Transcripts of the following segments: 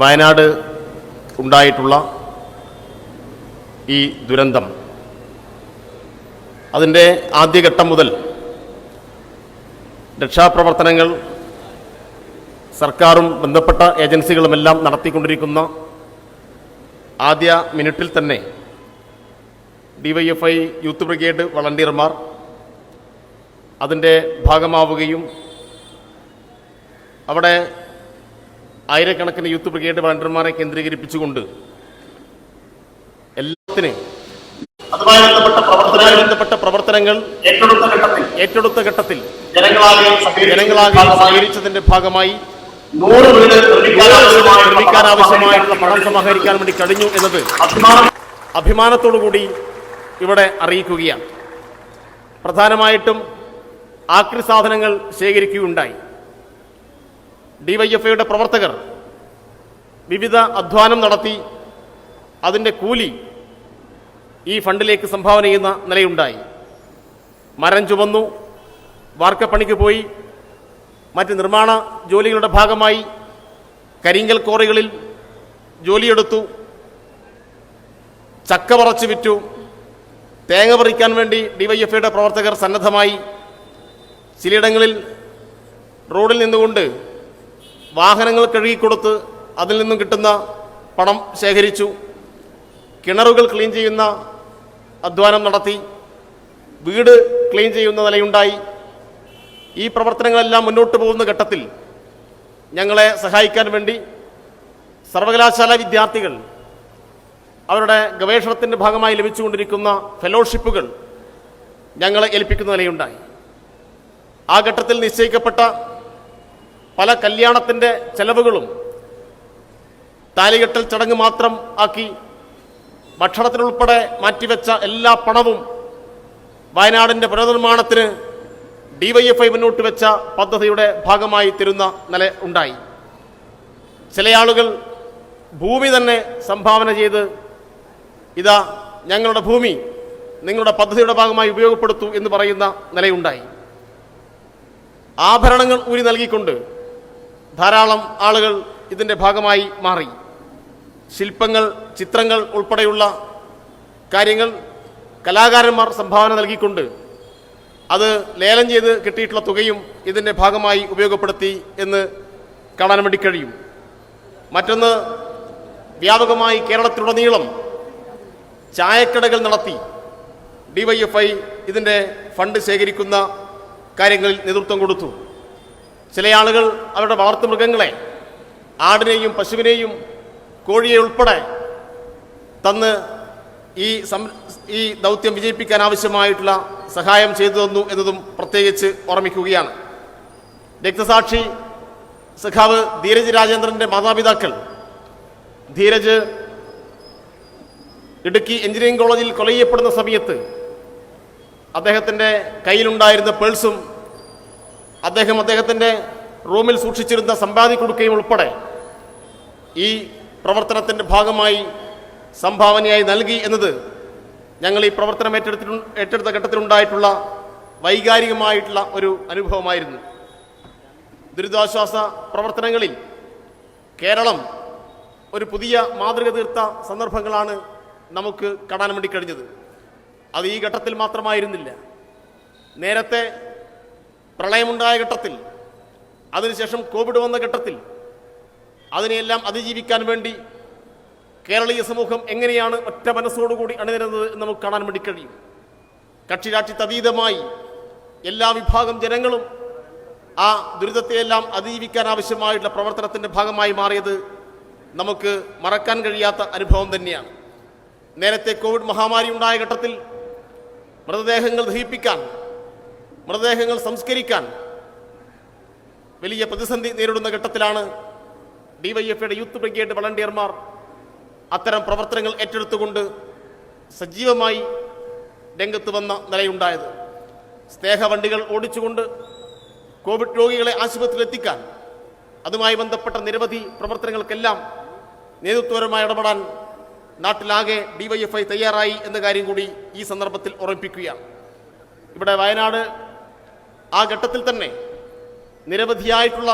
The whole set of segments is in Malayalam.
വയനാട് ഉണ്ടായിട്ടുള്ള ഈ ദുരന്തം. അതിന്റെ ആദ്യഘട്ടം മുതൽ രക്ഷാപ്രവർത്തനങ്ങൾ സർക്കാരും ബന്ധപ്പെട്ട ഏജൻസികളുമെല്ലാം നടത്തിക്കൊണ്ടിരിക്കുന്ന ആദ്യ മിനിറ്റിൽ തന്നെ ഡിവൈഎഫ്ഐ യൂത്ത് ബ്രിഗേഡ് വളണ്ടിയർമാർ അതിന്റെ ഭാഗമാവുകയും അവിടെ ആയിരക്കണക്കിന് യൂത്ത് ബ്രിഗേഡ് വളണ്ടർമാരെ കേന്ദ്രീകരിപ്പിച്ചുകൊണ്ട് എല്ലാത്തിനും അതുമായി ബന്ധപ്പെട്ട പ്രവർത്തനങ്ങൾ ബന്ധപ്പെട്ട പ്രവർത്തനങ്ങൾ ഏറ്റെടുത്ത ഘട്ടത്തിൽ ഏറ്റെടുത്ത ഘട്ടത്തിൽ ജനങ്ങളാകെ സഹകരിച്ചതിന്റെ ഭാഗമായി നൂറ് വീട് നിർമ്മിക്കാൻ ആവശ്യമായിട്ടുള്ള പണം സമാഹരിക്കാൻ വേണ്ടി കഴിഞ്ഞു എന്നത് അഭിമാനം അഭിമാനത്തോടു കൂടി ഇവിടെ അറിയിക്കുകയാണ്. പ്രധാനമായിട്ടും ആക്രി സാധനങ്ങൾ ശേഖരിക്കുകയുണ്ടായി. ഡിവൈഎഫ്ഐയുടെ പ്രവർത്തകർ വിവിധ അധ്വാനം നടത്തി അതിന്റെ കൂലി ഈ ഫണ്ടിലേക്ക് സംഭാവന ചെയ്യുന്ന നിലയുണ്ടായി. മരം ചുവന്നു വാർക്കപ്പണിക്ക് പോയി മറ്റ് നിർമ്മാണ ജോലികളുടെ ഭാഗമായി കരിങ്കൽ കോറികളിൽ ജോലിയെടുത്തു ചക്ക പറച്ച് വിറ്റു തേങ്ങ പറിക്കാൻ വേണ്ടി ഡിവൈഎഫ്ഐയുടെ പ്രവർത്തകർ സന്നദ്ധമായി ചിലയിടങ്ങളിൽ റോഡിൽ നിന്നുകൊണ്ട് വാഹനങ്ങൾ കഴുകിക്കൊടുത്ത് അതിൽ നിന്നും കിട്ടുന്ന പണം ശേഖരിച്ചു. കിണറുകൾ ക്ലീൻ ചെയ്യുന്ന അധ്വാനം നടത്തി. വീട് ക്ലീൻ ചെയ്യുന്ന നിലയുണ്ടായി. ഈ പ്രവർത്തനങ്ങളെല്ലാം മുന്നോട്ട് പോകുന്ന ഘട്ടത്തിൽ ഞങ്ങളെ സഹായിക്കാൻ വേണ്ടി സർവകലാശാല വിദ്യാർത്ഥികൾ അവരുടെ ഗവേഷണത്തിന്റെ ഭാഗമായി ലഭിച്ചുകൊണ്ടിരിക്കുന്ന ഫെലോഷിപ്പുകൾ ഞങ്ങളെ ഏൽപ്പിക്കുന്ന നിലയുണ്ടായി. ആ ഘട്ടത്തിൽ നിശ്ചയിക്കപ്പെട്ട പല കല്യാണത്തിന്റെ ചെലവുകളും താലികെട്ടൽ ചടങ്ങ് മാത്രം ആക്കി ഭക്ഷണത്തിനുൾപ്പെടെ മാറ്റിവെച്ച എല്ലാ പണവും വയനാടിന്റെ പുനർനിർമ്മാണത്തിന് ഡിവൈഎഫ്ഐ മുന്നോട്ട് വെച്ച പദ്ധതിയുടെ ഭാഗമായി തരുന്ന നില ഉണ്ടായി. ചില ആളുകൾ ഭൂമി തന്നെ സംഭാവന ചെയ്ത് ഇതാ ഞങ്ങളുടെ ഭൂമി നിങ്ങളുടെ പദ്ധതിയുടെ ഭാഗമായി ഉപയോഗപ്പെടുത്തൂ എന്ന് പറയുന്ന നിലയുണ്ടായി. ആഭരണങ്ങൾ ഊരി നൽകിക്കൊണ്ട് ധാരാളം ആളുകൾ ഇതിന്റെ ഭാഗമായി മാറി. ശില്പങ്ങൾ ചിത്രങ്ങൾ ഉൾപ്പെടെയുള്ള കാര്യങ്ങൾ കലാകാരന്മാർ സംഭാവന നൽകിക്കൊണ്ട് അത് ലേലം ചെയ്ത് കിട്ടിയിട്ടുള്ള തുകയും ഇതിന്റെ ഭാഗമായി ഉപയോഗപ്പെടുത്തി എന്ന് കാണാൻ വേണ്ടി കഴിയും. മറ്റൊന്ന് വ്യാപകമായി കേരളത്തിലുടനീളം ചായക്കടകൾ നടത്തി ഡിവൈഎഫ്ഐ ഇതിന്റെ ഫണ്ട് ശേഖരിക്കുന്ന കാര്യങ്ങളിൽ നേതൃത്വം കൊടുത്തു. ചില ആളുകൾ അവരുടെ വളർത്തുമൃഗങ്ങളെ ആടിനെയും പശുവിനെയും കോഴിയെ ഉൾപ്പെടെ തന്ന് ഈ സം ഈ ദൗത്യം വിജയിപ്പിക്കാൻ ആവശ്യമായിട്ടുള്ള സഹായം ചെയ്തു തന്നു എന്നതും പ്രത്യേകിച്ച് ഓർമ്മിക്കുകയാണ്. രക്തസാക്ഷി സഖാവ് ധീരജ് രാജേന്ദ്രന്റെ മാതാപിതാക്കൾ ധീരജ് ഇടുക്കി എഞ്ചിനീയറിംഗ് കോളേജിൽ കൊല സമയത്ത് അദ്ദേഹത്തിന്റെ കയ്യിലുണ്ടായിരുന്ന പേഴ്സും അദ്ദേഹം അദ്ദേഹത്തിന്റെ റൂമിൽ സൂക്ഷിച്ചിരുന്ന സമ്പാദി കൊടുക്കുകയും ഉൾപ്പെടെ ഈ പ്രവർത്തനത്തിന്റെ ഭാഗമായി സംഭാവനയായി നൽകി എന്നത് ഞങ്ങൾ ഈ പ്രവർത്തനം ഏറ്റെടുത്തി ഏറ്റെടുത്ത ഘട്ടത്തിലുണ്ടായിട്ടുള്ള വൈകാരികമായിട്ടുള്ള ഒരു അനുഭവമായിരുന്നു. ദുരിതാശ്വാസ പ്രവർത്തനങ്ങളിൽ കേരളം ഒരു പുതിയ മാതൃക തീർത്ത സന്ദർഭങ്ങളാണ് നമുക്ക് കാണാൻ വേണ്ടി കഴിഞ്ഞത്. അത് ഈ ഘട്ടത്തിൽ മാത്രമായിരുന്നില്ല. നേരത്തെ പ്രളയമുണ്ടായ ഘട്ടത്തിൽ അതിനുശേഷം കോവിഡ് വന്ന ഘട്ടത്തിൽ അതിനെയെല്ലാം അതിജീവിക്കാൻ വേണ്ടി കേരളീയ സമൂഹം എങ്ങനെയാണ് ഒറ്റ മനസ്സോടുകൂടി അണിനിരുന്നത് എന്ന് നമുക്ക് കാണാൻ വേണ്ടി കഴിയും. കക്ഷി അതീതമായി എല്ലാ വിഭാഗം ജനങ്ങളും ആ ദുരിതത്തെയെല്ലാം അതിജീവിക്കാൻ ആവശ്യമായിട്ടുള്ള പ്രവർത്തനത്തിന്റെ ഭാഗമായി മാറിയത് നമുക്ക് മറക്കാൻ കഴിയാത്ത അനുഭവം തന്നെയാണ്. നേരത്തെ കോവിഡ് മഹാമാരി ഉണ്ടായ ഘട്ടത്തിൽ മൃതദേഹങ്ങൾ ദഹിപ്പിക്കാൻ മൃതദേഹങ്ങൾ സംസ്കരിക്കാൻ വലിയ പ്രതിസന്ധി നേരിടുന്ന ഘട്ടത്തിലാണ് ഡിവൈഎഫ്ഐയുടെ യൂത്ത് ബ്രിഗേഡ് വളണ്ടിയർമാർ അത്തരം പ്രവർത്തനങ്ങൾ ഏറ്റെടുത്തുകൊണ്ട് സജീവമായി രംഗത്ത് വന്ന നിലയുണ്ടായത്. സ്നേഹവണ്ടികൾ ഓടിച്ചുകൊണ്ട് കോവിഡ് രോഗികളെ ആശുപത്രിയിൽ എത്തിക്കാൻ അതുമായി ബന്ധപ്പെട്ട നിരവധി പ്രവർത്തനങ്ങൾക്കെല്ലാം നേതൃത്വപരമായി ഇടപെടാൻ നാട്ടിലാകെ ഡിവൈഎഫ്ഐ തയ്യാറായി എന്ന കാര്യം കൂടി ഈ സന്ദർഭത്തിൽ ഓർമ്മിപ്പിക്കുകയാണ്. ഇവിടെ വയനാട് ആ ഘട്ടത്തിൽ തന്നെ നിരവധിയായിട്ടുള്ള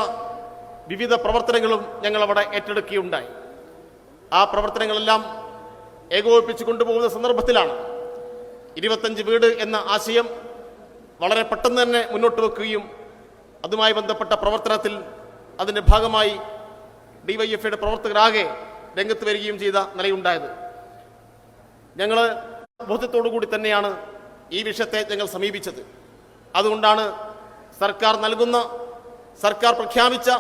വിവിധ പ്രവർത്തനങ്ങളും ഞങ്ങൾ അവിടെ ഏറ്റെടുക്കുകയുണ്ടായി. ആ പ്രവർത്തനങ്ങളെല്ലാം ഏകോപിപ്പിച്ച് കൊണ്ടുപോകുന്ന സന്ദർഭത്തിലാണ് ഇരുപത്തഞ്ച് വീട് എന്ന ആശയം വളരെ പെട്ടെന്ന് തന്നെ മുന്നോട്ട് വെക്കുകയും അതുമായി ബന്ധപ്പെട്ട പ്രവർത്തനത്തിൽ അതിന്റെ ഭാഗമായി ഡി വൈ എഫ് ഐയുടെ പ്രവർത്തകരാകെ രംഗത്ത് വരികയും ചെയ്ത നിലയുണ്ടായത്. ഞങ്ങൾ ബോധ്യത്തോടു കൂടി തന്നെയാണ് ഈ വിഷയത്തെ ഞങ്ങൾ സമീപിച്ചത്. അതുകൊണ്ടാണ് സർക്കാർ നൽകുന്ന സർക്കാർ പ്രഖ്യാപിച്ച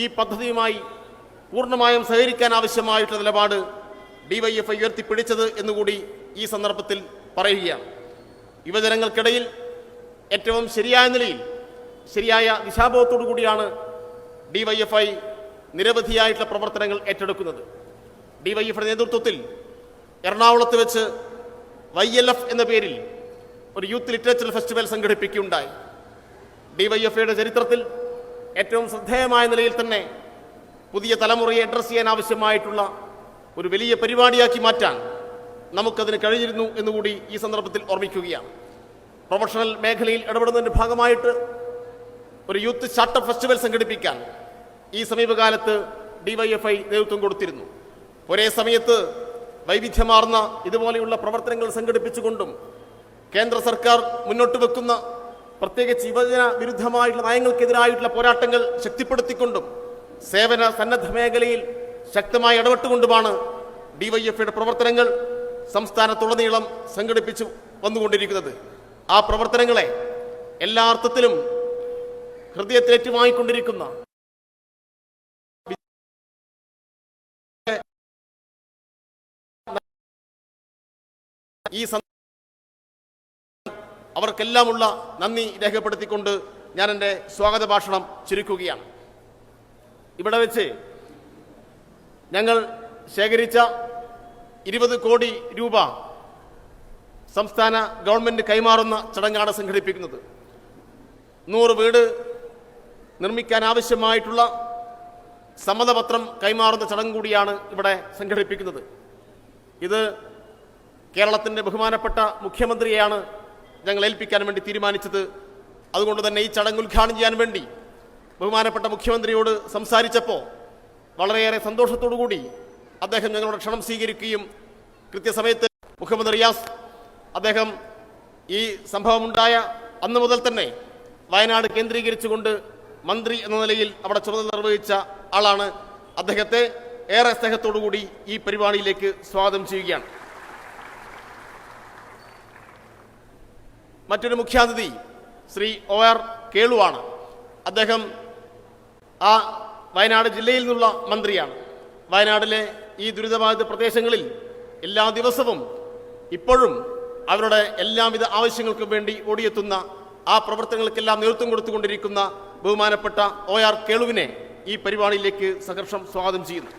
ഈ പദ്ധതിയുമായി പൂർണമായും സഹകരിക്കാൻ ആവശ്യമായിട്ടുള്ള നിലപാട് ഡിവൈഎഫ്ഐ ഉയർത്തിപ്പിടിച്ചത് എന്നുകൂടി ഈ സന്ദർഭത്തിൽ പറയുകയാണ്. യുവജനങ്ങൾക്കിടയിൽ ഏറ്റവും ശരിയായ നിലയിൽ ശരിയായ ദിശാബോധത്തോടു കൂടിയാണ് ഡിവൈഎഫ്ഐ നിരവധിയായിട്ടുള്ള പ്രവർത്തനങ്ങൾ ഏറ്റെടുക്കുന്നത്. ഡിവൈഎഫ്ഐയുടെ നേതൃത്വത്തിൽ എറണാകുളത്ത് വെച്ച് വൈ എൽ എഫ് എന്ന പേരിൽ ഒരു യൂത്ത് ലിറ്ററേച്ചർ ഫെസ്റ്റിവൽ സംഘടിപ്പിക്കുകയുണ്ടായി. ഡിവൈഎഫ്ഐയുടെ ചരിത്രത്തിൽ ഏറ്റവും ശ്രദ്ധേയമായ നിലയിൽ തന്നെ പുതിയ തലമുറയെ അഡ്രസ് ചെയ്യാൻ ആവശ്യമായിട്ടുള്ള ഒരു വലിയ പരിപാടിയാക്കി മാറ്റാൻ നമുക്കതിന് കഴിഞ്ഞിരുന്നു എന്നുകൂടി ഈ സന്ദർഭത്തിൽ ഓർമ്മിക്കുകയാണ്. പ്രൊഫഷണൽ മേഖലയിൽ ഇടപെടുന്നതിന്റെ ഭാഗമായിട്ട് ഒരു യൂത്ത് സ്റ്റാർട്ടപ്പ് ഫെസ്റ്റിവൽ സംഘടിപ്പിക്കാൻ ഈ സമീപകാലത്ത് ഡിവൈഎഫ്ഐ നേതൃത്വം കൊടുത്തിരുന്നു. ഒരേ സമയത്ത് വൈവിധ്യമാർന്ന ഇതുപോലെയുള്ള പ്രവർത്തനങ്ങൾ സംഘടിപ്പിച്ചുകൊണ്ടും കേന്ദ്ര സർക്കാർ മുന്നോട്ട് വെക്കുന്ന പ്രത്യേകിച്ച് യുവജന വിരുദ്ധമായിട്ടുള്ള നയങ്ങൾക്കെതിരായിട്ടുള്ള പോരാട്ടങ്ങൾ ശക്തിപ്പെടുത്തിക്കൊണ്ടും സേവന സന്നദ്ധ മേഖലയിൽ ശക്തമായി ഇടപെട്ടുകൊണ്ടുമാണ് ഡിവൈഎഫ്ഐയുടെ പ്രവർത്തനങ്ങൾ സംസ്ഥാനത്തുടനീളം സംഘടിപ്പിച്ചു വന്നുകൊണ്ടിരിക്കുന്നത്. ആ പ്രവർത്തനങ്ങളെ എല്ലാ അർത്ഥത്തിലും ഹൃദയത്തിലേറ്റുമായിക്കൊണ്ടിരിക്കുന്ന ഈ അവർക്കെല്ലാമുള്ള നന്ദി രേഖപ്പെടുത്തിക്കൊണ്ട് ഞാൻ എന്റെ സ്വാഗത ഭാഷണം ചുരുക്കുകയാണ്. ഇവിടെ വെച്ച് ഞങ്ങൾ ശേഖരിച്ച ഇരുപത് കോടി രൂപ സംസ്ഥാന ഗവൺമെന്റ് കൈമാറുന്ന ചടങ്ങാണ് സംഘടിപ്പിക്കുന്നത്. നൂറ് വീട് നിർമ്മിക്കാൻ ആവശ്യമായിട്ടുള്ള സമ്മതപത്രം കൈമാറുന്ന ചടങ്ങ് കൂടിയാണ് ഇവിടെ സംഘടിപ്പിക്കുന്നത്. ഇത് കേരളത്തിന്റെ ബഹുമാനപ്പെട്ട മുഖ്യമന്ത്രിയെയാണ് ഞങ്ങൾ ഏൽപ്പിക്കാൻ വേണ്ടി തീരുമാനിച്ചത്. അതുകൊണ്ട് തന്നെ ഈ ചടങ്ങ് ഉദ്ഘാടനം ചെയ്യാൻ വേണ്ടി ബഹുമാനപ്പെട്ട മുഖ്യമന്ത്രിയോട് സംസാരിച്ചപ്പോൾ വളരെയേറെ കൂടി അദ്ദേഹം ഞങ്ങളുടെ ക്ഷണം സ്വീകരിക്കുകയും കൃത്യസമയത്ത് മുഖ്യമന്ത്രി റിയാസ് അദ്ദേഹം ഈ സംഭവമുണ്ടായ അന്ന് മുതൽ തന്നെ വയനാട് കേന്ദ്രീകരിച്ചുകൊണ്ട് മന്ത്രി എന്ന നിലയിൽ അവിടെ ചുമതല നിർവഹിച്ച ആളാണ് അദ്ദേഹത്തെ. ഏറെ സ്നേഹത്തോടു കൂടി ഈ പരിപാടിയിലേക്ക് സ്വാഗതം ചെയ്യുകയാണ്. മറ്റൊരു മുഖ്യാതിഥി ശ്രീ ഒ ആർ കേളുവാണ്. അദ്ദേഹം ആ വയനാട് ജില്ലയിൽ നിന്നുള്ള മന്ത്രിയാണ്. വയനാടിലെ ഈ ദുരിതബാധിത പ്രദേശങ്ങളിൽ എല്ലാ ദിവസവും ഇപ്പോഴും അവരുടെ എല്ലാവിധ ആവശ്യങ്ങൾക്കും വേണ്ടി ഓടിയെത്തുന്ന ആ പ്രവർത്തനങ്ങൾക്കെല്ലാം നേതൃത്വം കൊടുത്തുകൊണ്ടിരിക്കുന്ന ബഹുമാനപ്പെട്ട ഒ ആർ കേളുവിനെ ഈ പരിപാടിയിലേക്ക് സഹർഷം സ്വാഗതം ചെയ്യുന്നു.